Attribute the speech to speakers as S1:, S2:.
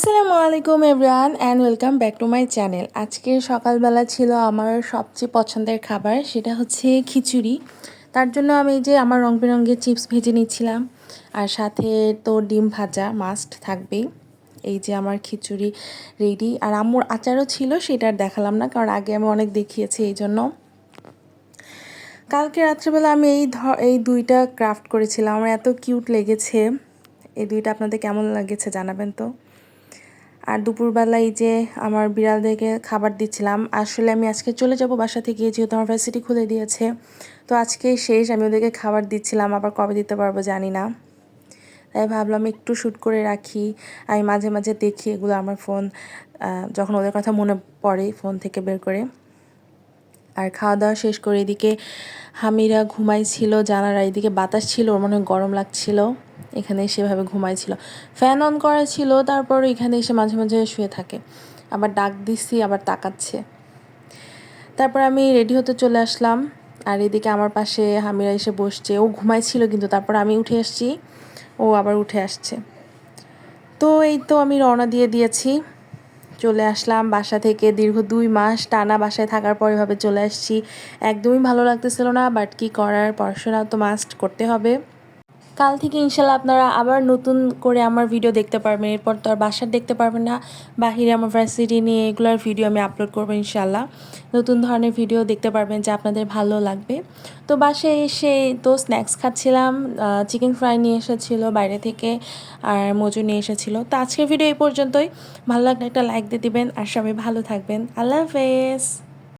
S1: আসসালামু আলাইকুম everyone and welcome back to my channel আজকে সকালবেলা ছিল আমার সবচেয়ে পছন্দের খাবার, সেটা হচ্ছে খিচুড়ি। তার জন্য আমি যে আমার রং বেরঙের চিপস ভেজে নিচ্ছিলাম আর সাথে তো ডিম ভাজা মাস্ট থাকবেই। এই যে আমার খিচুড়ি রেডি আর আম্মুর আচারও ছিল, সেটা আর দেখালাম না, কারণ আগে আমি অনেক দেখিয়েছি এই জন্য। কালকে রাত্রেবেলা আমি এই ধর এই দুইটা ক্রাফট করেছিলাম, আমার এত কিউট লেগেছে। এই দুইটা আপনাদের কেমন লাগেছে জানাবেন তো? আর দুপুরবেলায় যে আমার বিড়ালদেরকে খাবার দিচ্ছিলাম, আসলে আমি আজকে চলে যাব বাসা থেকে, যেহেতু আমার ভার্সিটি খুলে দিয়েছে। তো আজকে শেষ আমি ওদেরকে খাবার দিচ্ছিলাম, আবার কবে দিতে পারব জানি না। তাই ভাবলাম একটু শ্যুট করে রাখি আমি মাঝে মাঝে দেখি এগুলো আমার ফোন যখন ওদের কথা মনে পড়ে ফোন থেকে বের করে। আর খাওয়া দাওয়া শেষ করে এদিকে হামিরা ঘুমাইছিল জানারা এদিকে বাতাস ছিল, ওর মনে গরম লাগছিল। এখানে সেভাবে ঘুমাইছিল ফ্যান অন করা ছিল, তারপর এখানে এসে মাঝে মাঝে শুয়ে থাকে। আবার ডাক দিচ্ছি আবার তাকাচ্ছে। তারপর আমি রেডি হতে চলে আসলাম। আর এদিকে আমার পাশে হামিরা এসে বসছে। ও ঘুমাইছিল কিন্তু তারপর আমি উঠে আসছি। ও আবার উঠে আসছে। তো এই তো আমি রওনা দিয়ে দিয়েছি। চলে আসলাম বাসা থেকে দীর্ঘ দুই মাস টানা বাসায় থাকার পর এভাবে চলে আসছি। একদমই ভালো লাগতেছিল না বাট কি করার? পড়াশোনা তো মাস্ট করতে হবে। কাল থেকে ইনশাল্লাহ আপনারা আবার নতুন করে আমার ভিডিও দেখতে পারবেন। এরপর তো আর বাসার দেখতে পারবেন না। বাহিরে আমার ভার্সিটি নিয়ে এগুলোর ভিডিও আমি আপলোড করব ইনশাল্লাহ। নতুন ধরনের ভিডিও দেখতে পারবেন যা আপনাদের ভালো লাগবে। তো বাসায় এসে তো স্ন্যাক্স খাচ্ছিলাম চিকেন ফ্রাই নিয়ে এসেছিল বাইরে থেকে আর মজু নিয়ে এসেছিল। তো আজকের ভিডিও এই পর্যন্তই। ভালো লাগলে একটা লাইক দিয়ে দিবেন আর সবাই ভালো থাকবেন। আল্লাহ হাফেজ।